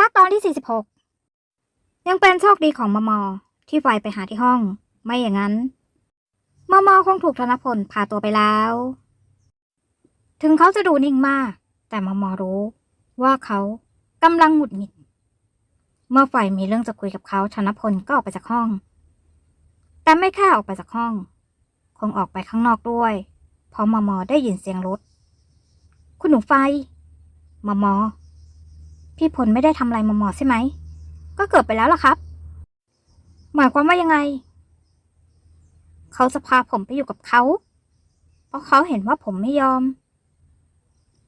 ลักตอนที่ 46 ยังเป็นโชคดีของมมอที่ไฟไปหาที่ห้อง ไม่อย่างนั้น มมอคงถูกธนพลพาตัวไปแล้ว ถึงเขาจะดูนิ่งมาก แต่มมอรู้ว่าเขากำลังหงุดหงิด เมื่อไฟมีเรื่องจะคุยกับเขาธนพลก็ออกไปจากห้อง แต่ไม่แค่ออกไปจากห้อง คงออกไปข้างนอกด้วย เพราะมมอได้ยินเสียงรถ คุณหนูไฟ มมอ พี่พลไม่ได้ทำอะไรมมอใช่ไหม ก็เกิดไปแล้วล่ะครับ หมายความว่ายังไง เขาจะพาผมไปอยู่กับเขา เพราะเขาเห็นว่าผมไม่ยอม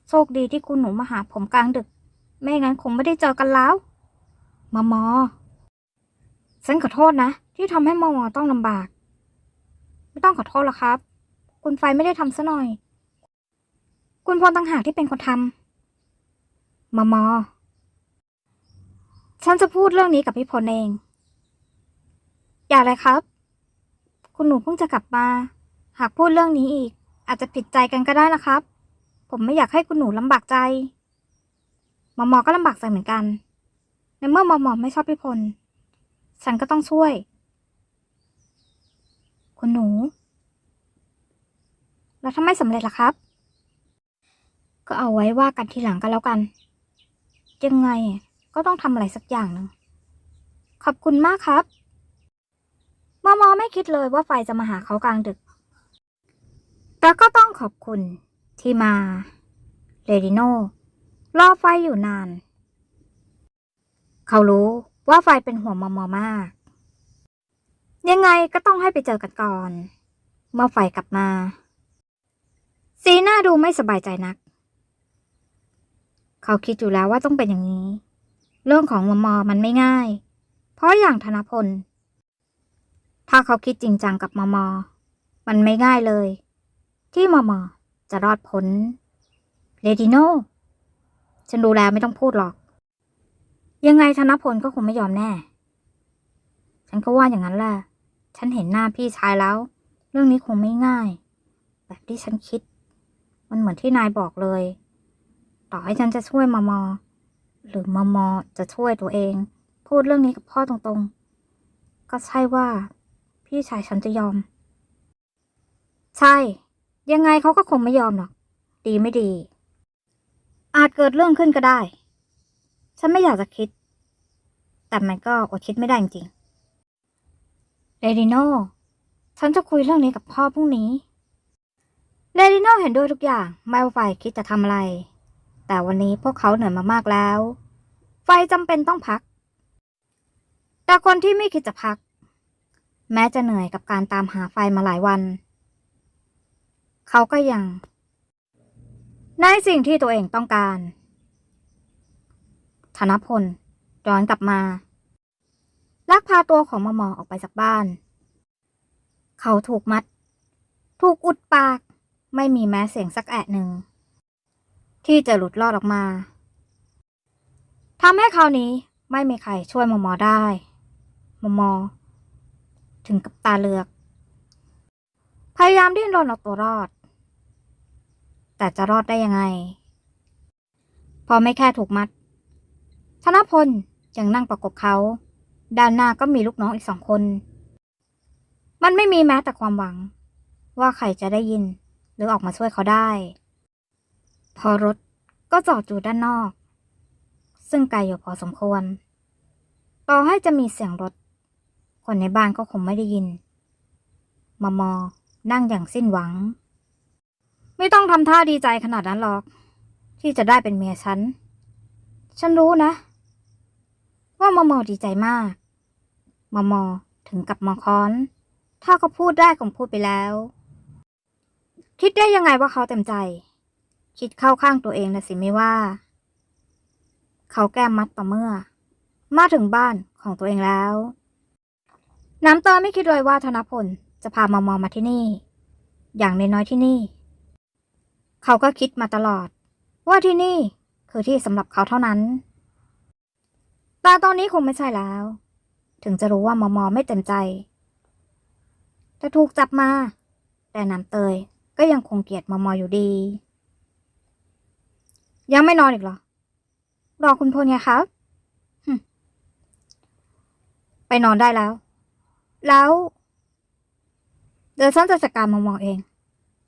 โชคดีที่คุณหนูมาหาผมกลางดึก ไม่งั้นคงไม่ได้เจอกันแล้วมมอฉันขอโทษนะ ที่ทำให้มมอต้องลำบาก ไม่ต้องขอโทษหรอกครับ คุณไฟไม่ได้ทำซะหน่อย คุณพลต่างหากที่เป็นคนทำมมอ ฉันจะพูดเรื่องนี้กับพี่พลเอง อย่าเลยครับ คุณหนูเพิ่งจะกลับมา หากพูดเรื่องนี้อีก อาจจะผิดใจกันก็ได้นะครับ ผมไม่อยากให้คุณหนูลำบากใจมอมอก็ลำบากใจเหมือนกัน ในเมื่อมอมอไม่ชอบพี่พล ฉันก็ต้องช่วย คุณหนู แล้วถ้าไม่สำเร็จล่ะครับ ก็เอาไว้ว่ากันทีหลังกันแล้วกัน ยังไง ก็ต้องทำอะไรสักอย่างหนึ่งขอบคุณมากครับ มอมอไม่คิดเลยว่าไฟจะมาหาเขากลางดึก แต่ก็ต้องขอบคุณที่มา เรดิโนรอไฟอยู่นาน เขารู้ว่าไฟเป็นห่วงมอมอมาก ยังไงก็ต้องให้ไปเจอกันก่อน เมื่อไฟกลับมาสีหน้าดูไม่สบายใจนัก เขาคิดอยู่แล้วว่าต้องเป็นอย่างนี้ เรื่องของมมอมันไม่ง่าย เพราะอย่างธนพล ถ้าเขาคิดจริงจังกับมมอ มันไม่ง่ายเลย ที่มมอจะรอดพ้นเรดิโนฉันดูแลไม่ต้องพูดหรอก ยังไงธนพลก็คงไม่ยอมแน่ ฉันก็ว่าอย่างนั้นแหละ ฉันเห็นหน้าพี่ชายแล้ว เรื่องนี้คงไม่ง่าย แบบที่ฉันคิด มันเหมือนที่นายบอกเลย ต่อให้ฉันจะช่วยมมอ หรือมมจะช่วยตัวเอง พูดเรื่องนี้กับพ่อตรงๆ ก็ใช่ว่า พี่ชายฉันจะยอม ใช่ ยังไงเขาก็คงไม่ยอมหรอก ดีไม่ดี อาจเกิดเรื่องขึ้นก็ได้ ฉันไม่อยากจะคิด แต่มันก็อดคิดไม่ได้จริงเรดิโนฉันจะคุยเรื่องนี้กับพ่อพรุ่งนี้เรดิโนเห็นด้วยทุกอย่าง ไม่ว่าฝ่ายคิดจะทำอะไร แต่วันนี้พวกเขาเหนื่อยมามากแล้ว ไฟจำเป็นต้องพัก แต่คนที่ไม่คิดจะพัก แม้จะเหนื่อยกับการตามหาไฟมาหลายวัน เขาก็ยัง ในสิ่งที่ตัวเองต้องการธนพลย้อนกลับมาลักพาตัวของมอมอออกไปจากบ้าน เขาถูกมัด ถูกอุดปาก ไม่มีแม้เสียงสักแอะหนึ่ง ที่จะหลุดรอดออกมาทำให้คราวนี้ไม่มีใครช่วยมอมอได้ มอมอ ถึงกับตาเลือก พยายามดิ้นรนเอาตัวรอด แต่จะรอดได้ยังไง พอไม่แค่ถูกมัด ธนพลยังนั่งประกบเขา ด้านหน้าก็มีลูกน้องอีกสองคน มันไม่มีแม้แต่ความหวัง ว่าใครจะได้ยินหรือออกมาช่วยเขาได้ พอรถก็จอดอยู่ด้านนอก ซึ่งไกลอยู่พอสมควร ต่อให้จะมีเสียงรถ คนในบ้านก็คงไม่ได้ยิน มามอนั่งอย่างสิ้นหวัง ไม่ต้องทำท่าดีใจขนาดนั้นหรอก ที่จะได้เป็นเมียฉัน ฉันรู้นะ ว่ามอมอดีใจมากมอมอถึงกับมอค้อน ถ้าเขาพูดได้คงพูดไปแล้ว คิดได้ยังไงว่าเขาเต็มใจ คิดเข้าข้างตัวเองนะสิไม่ว่า เขาแก้มัดต่อเมื่อ มาถึงบ้านของตัวเองแล้ว น้ำเตยไม่คิดเลยว่าธนพลจะพามอมอมาที่นี่ อย่างน้อยๆที่นี่ เขาก็คิดมาตลอด ว่าที่นี่คือที่สำหรับเขาเท่านั้น แต่ตอนนี้คงไม่ใช่แล้ว ถึงจะรู้ว่ามอมอไม่เต็มใจ แต่ถูกจับมา แต่น้ำเตยก็ยังคงเกลียดมอมออยู่ดี ยังไม่นอนอีกเหรอ รอคุณพลไงครับ ไปนอนได้แล้ว แล้ว เดี๋ยวฉันจะจัดการมามองเอง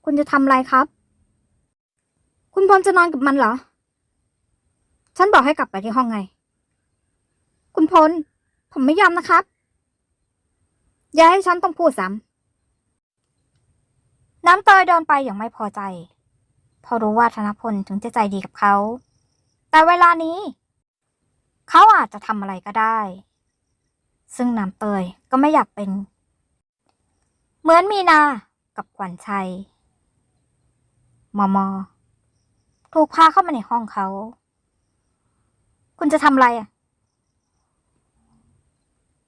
คุณจะทำอะไรครับ คุณพลจะนอนกับมันเหรอ ฉันบอกให้กลับไปที่ห้องไง คุณพล ผมไม่ยอมนะครับ อย่าให้ฉันต้องพูดซ้ำน้ำเตยเดินไปอย่างไม่พอใจ เพราะรู้ว่าธนพลถึงจะใจดีกับเขา แต่เวลานี้ เขาอาจจะทำอะไรก็ได้ ซึ่งน้ำเตยก็ไม่อยากเป็น เหมือนมีนากับขวัญชัย มอมอถูกพาเข้ามาในห้องเขา คุณจะทำอะไรอะ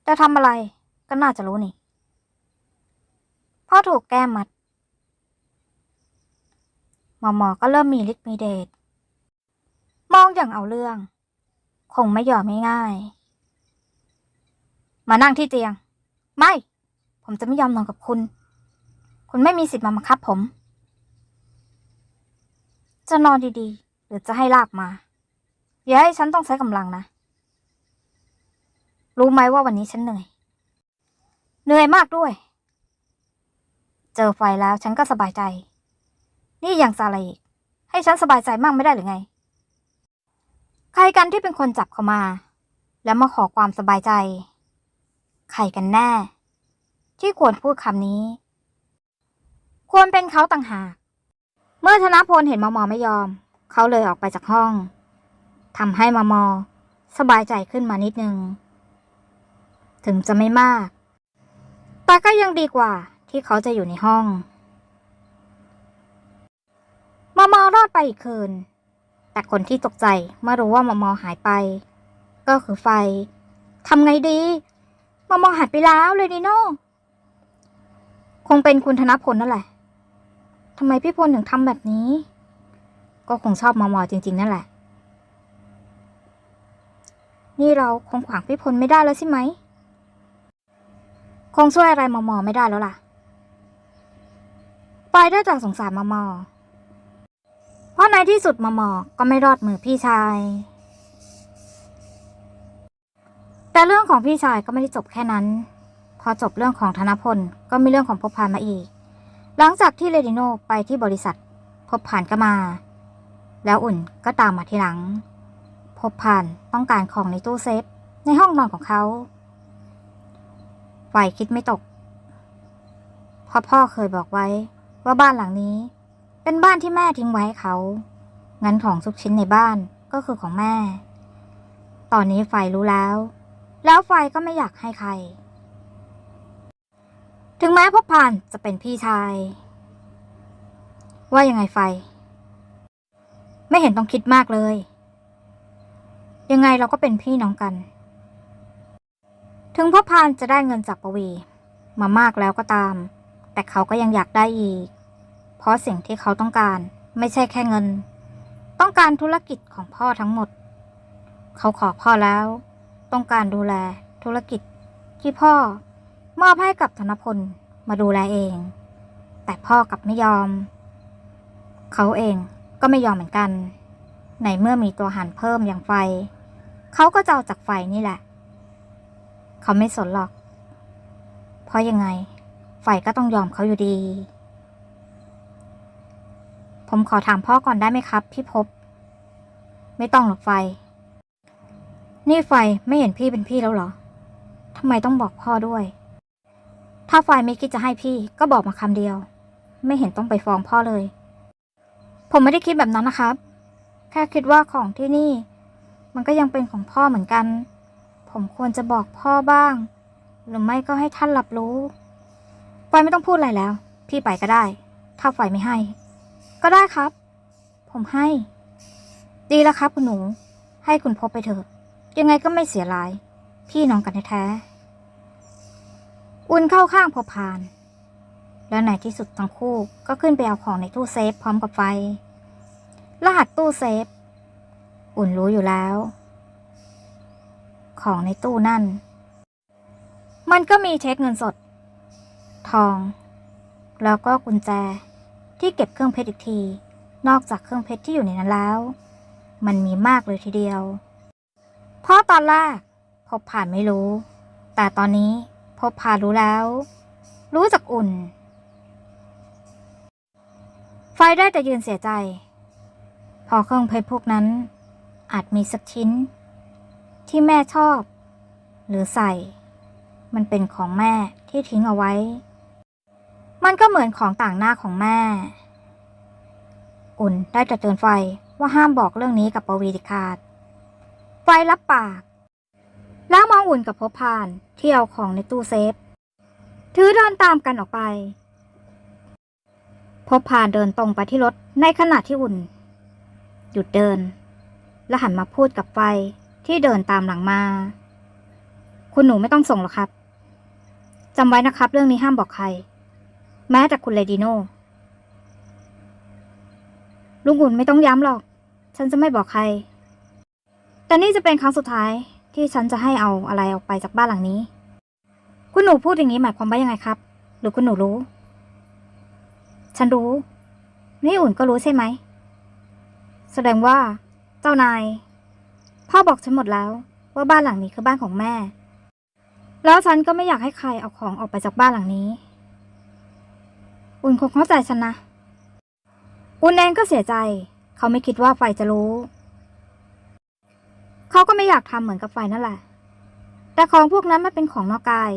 จะทำอะไรก็น่าจะรู้นี่พ่อถูกแก้มมัด หมอหมอก็เริ่มมีฤทธิ์มีเดชมองอย่างเอาเรื่อง คงไม่ยอมง่ายๆมานั่งที่เตียง ไม่ ผมจะไม่ยอมนอนกับคุณ คุณไม่มีสิทธิ์มาบังคับผม จะนอนดีๆ หรือจะให้ลากมา อย่าให้ฉันต้องใช้กำลังนะ รู้ไหมว่าวันนี้ฉันเหนื่อย เหนื่อยมากด้วย เจอไฟแล้วฉันก็สบายใจ นี่อย่างซาอะไรอีก ให้ฉันสบายใจมากไม่ได้หรือไง ใครกันที่เป็นคนจับเขามา แล้วมาขอความสบายใจ ใครกันแน่ ที่ควรพูดคำนี้ ควรเป็นเขาต่างหาก เมื่อธนพลเห็นมอมอไม่ยอม เขาเลยออกไปจากห้องทำให้มอมอสบายใจขึ้นมานิดนึง ถึงจะไม่มาก แต่ก็ยังดีกว่าที่เขาจะอยู่ในห้อง มอมอรอดไปอีกคืน แต่คนที่ตกใจเมื่อรู้ว่ามอมอหายไป ก็คือไฟทำไงดีมอมอหายไปแล้วเลยดิโน่คงเป็นคุณธนพลนั่นแหละทำไมพี่พลถึงทำแบบนี้ ก็คงชอบมอมอจริง ๆ นั่นแหละ นี่เราคงขวางพี่พลไม่ได้แล้วใช่ไหม คงช่วยอะไรมอมอไม่ได้แล้วล่ะไปได้จากสงสารมอมอ เพราะในที่สุดมอมอก็ไม่รอดมือพี่ชาย แต่เรื่องของพี่ชายก็ไม่ได้จบแค่นั้น พอจบเรื่องของธนพลก็มีเรื่องของพบพานมาอีก หลังจากที่เรดิโนไปที่บริษัท พบผ่านก็มา แล้วอุ่นก็ตามมาทีหลัง พบผ่านต้องการของในตู้เซฟในห้องนอนของเขาไฟคิดไม่ตกเพราะพ่อเคยบอกไว้ว่าบ้านหลังนี้ เป็นบ้านที่แม่ทิ้งไว้เขา งั้นของทุกชิ้นในบ้านก็คือของแม่ ตอนนี้ไฟรู้แล้ว แล้วไฟก็ไม่อยากให้ใคร ถึงแม้พบผ่านจะเป็นพี่ชาย ว่ายังไงไฟ ไม่เห็นต้องคิดมากเลย ยังไงเราก็เป็นพี่น้องกัน ถึงพ่อพานจะได้เงินจากปวี มามากแล้วก็ตาม แต่เขาก็ยังอยากได้อีก เพราะสิ่งที่เขาต้องการไม่ใช่แค่เงิน ต้องการธุรกิจของพ่อทั้งหมด เขาขอพ่อแล้ว ต้องการดูแลธุรกิจที่พ่อมอบให้กับธนพลมาดูแลเอง แต่พ่อกลับไม่ยอม เขาเองก็ไม่ยอมเหมือนกัน ในเมื่อมีตัวหันเพิ่มอย่างไฟ เขาก็จะเอาจากไฟนี่แหละ เขาไม่สนหรอก เพราะยังไง ไฟก็ต้องยอมเขาอยู่ดี ผมขอถามพ่อก่อนได้ไหมครับ พี่พบ ไม่ต้องหรอกไฟ นี่ไฟไม่เห็นพี่เป็นพี่แล้วเหรอทำไมต้องบอกพ่อด้วย ถ้าไฟไม่คิดจะให้พี่ก็บอกมาคำเดียว ไม่เห็นต้องไปฟ้องพ่อเลย ผมไม่ได้คิดแบบนั้นนะครับ แค่คิดว่าของที่นี่ มันก็ยังเป็นของพ่อเหมือนกัน ผมควรจะบอกพ่อบ้าง หรือไม่ก็ให้ท่านรับรู้ไฟไม่ต้องพูดอะไรแล้ว พี่ไปก็ได้ ถ้าไฟไม่ให้ ก็ได้ครับ ผมให้ ดีแล้วครับคุณหนู ให้คุณพบไปเถอะ ยังไงก็ไม่เสียราย พี่น้องกันแท้ๆอุ่นเข้าข้างพอพาน แล้วในที่สุดทั้งคู่ก็ขึ้นไปเอาของในตู้เซฟพร้อมกับไฟ รหัสตู้เซฟ อุ่นรู้อยู่แล้ว ของในตู้นั่น มันก็มีเช็คเงินสด ทอง แล้วก็กุญแจ ที่เก็บเครื่องเพชรอีกที นอกจากเครื่องเพชรที่อยู่ในนั้นแล้ว มันมีมากเลยทีเดียวเพราะตอนแรกพบผ่านไม่รู้ แต่ตอนนี้พบพานรู้แล้ว รู้จักอุ่น ไฟได้แต่ยืนเสียใจ พอเครื่องเพชรพวกนั้น อาจมีสักชิ้น ที่แม่ชอบ หรือใส่ มันเป็นของแม่ที่ทิ้งเอาไว้ มันก็เหมือนของต่างหน้าของแม่ อุ่นได้แต่เตือนไฟว่าห้ามบอกเรื่องนี้กับปวีเดิขาด ไฟรับปาก แล้วมองอุ่นกับพบพานที่เอาของในตู้เซฟ ถือเดินตามกันออกไป พบพานเดินตรงไปที่รถในขณะที่อุ่น หยุดเดิน และหันมาพูดกับไฟที่เดินตามหลังมา คุณหนูไม่ต้องส่งหรอกครับจำไว้นะครับ เรื่องนี้ห้ามบอกใคร แม้แต่คุณเลดิโนลุงอุ่นไม่ต้องย้ำหรอก ฉันจะไม่บอกใคร แต่นี่จะเป็นครั้งสุดท้ายที่ฉันจะให้เอาอะไรออกไปจากบ้านหลังนี้ คุณหนูพูดอย่างนี้หมายความว่ายังไงครับ หรือคุณหนูรู้ ฉันรู้ นี่อุ่นก็รู้ใช่ไหม แสดงว่า เจ้านาย พ่อบอกฉันหมดแล้ว ว่าบ้านหลังนี้คือบ้านของแม่ แล้วฉันก็ไม่อยากให้ใครเอาของออกไปจากบ้านหลังนี้ อุ่นคงเข้าใจฉันนะ อุ่นเองก็เสียใจ เขาไม่คิดว่าไฟจะรู้ เขาก็ไม่อยากทำเหมือนกับไฟนั่นแหละ แต่ของพวกนั้นมันเป็นของนอกกาย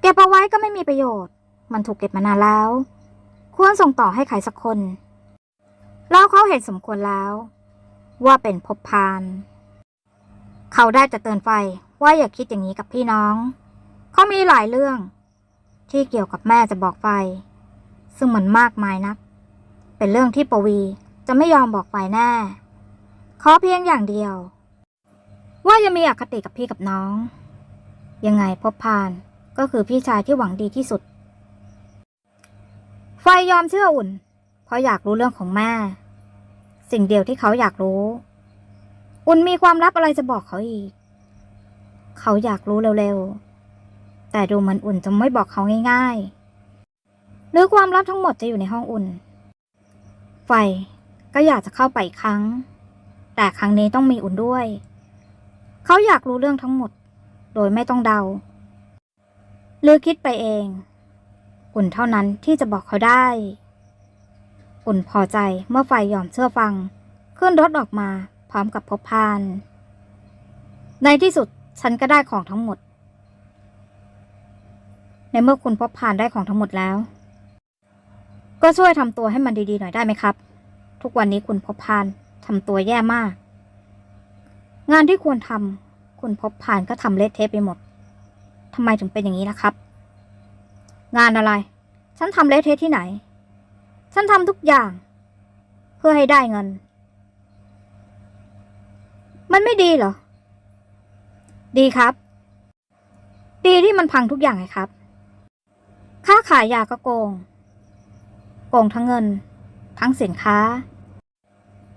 เก็บเอาไว้ก็ไม่มีประโยชน์ มันถูกเก็บมานานแล้ว ควรส่งต่อให้ใครสักคน แล้วเขาเห็นสมควรแล้ว ว่าเป็นภพพาน เขาได้แต่เตือนไฟว่าอย่าคิดอย่างนี้กับพี่น้อง เขามีหลายเรื่อง ที่เกี่ยวกับแม่จะบอกไฟ ซึ่งมันมากมายนัก เป็นเรื่องที่ปวีจะไม่ยอมบอกไฟแน่ขอเพียงอย่างเดียว ว่าย่ามีอคติกับพี่กับน้อง ยังไงพบพานก็คือพี่ชายที่หวังดีที่สุด ไฟยอมเชื่ออุ่น เพราะอยากรู้เรื่องของแม่ สิ่งเดียวที่เขาอยากรู้ อุ่นมีความลับอะไรจะบอกเขาอีก เขาอยากรู้เร็วๆ แต่ดูเหมือนอุ่นจะไม่บอกเขาง่ายๆหรือความลับทั้งหมดจะอยู่ในห้องอุ่น ไฟก็อยากจะเข้าไปอีกครั้ง แต่ครั้งนี้ต้องมีอุ่นด้วย เขาอยากรู้เรื่องทั้งหมด โดยไม่ต้องเดา หรือคิดไปเอง อุ่นเท่านั้นที่จะบอกเขาได้ อุ่นพอใจเมื่อไฟยอมเชื่อฟัง ขึ้นรถออกมาพร้อมกับพบพาน ในที่สุดฉันก็ได้ของทั้งหมด ในเมื่อคุณพบพานได้ของทั้งหมดแล้ว ก็ช่วยทำตัวให้มันดีๆหน่อยได้ไหมครับ ทุกวันนี้คุณพบพานทำตัวแย่มาก งานที่ควรทำคุณพบพานก็ทำเละเทะไปหมดทำไมถึงเป็นอย่างนี้นะครับ งานอะไร ฉันทำเละเทะที่ไหน ฉันทำทุกอย่าง เพื่อให้ได้เงิน มันไม่ดีเหรอ ดีครับ ดีที่มันพังทุกอย่างไงครับ ค้าขายยาก็โกง โกงทั้งเงิน ทั้งสินค้า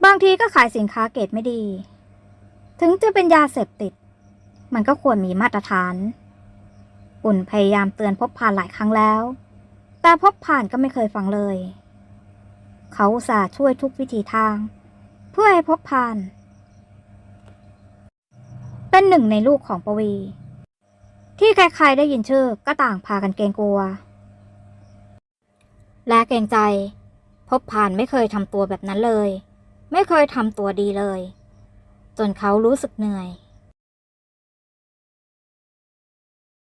บางทีก็ขายสินค้าเกรดไม่ดี ถึงจะเป็นยาเสพติด มันก็ควรมีมาตรฐาน อุ่นพยายามเตือนพบผ่านหลายครั้งแล้ว แต่พบผ่านก็ไม่เคยฟังเลย เขาสาช่วยทุกวิธีทาง เพื่อให้พบผ่าน เป็นหนึ่งในลูกของปวีที่ใครๆได้ยินชื่อก็ต่างพากันเกรงกลัว และเกรงใจ พบผ่านไม่เคยทำตัวแบบนั้นเลย ไม่เคยทำตัวดีเลย จนเขารู้สึกเหนื่อย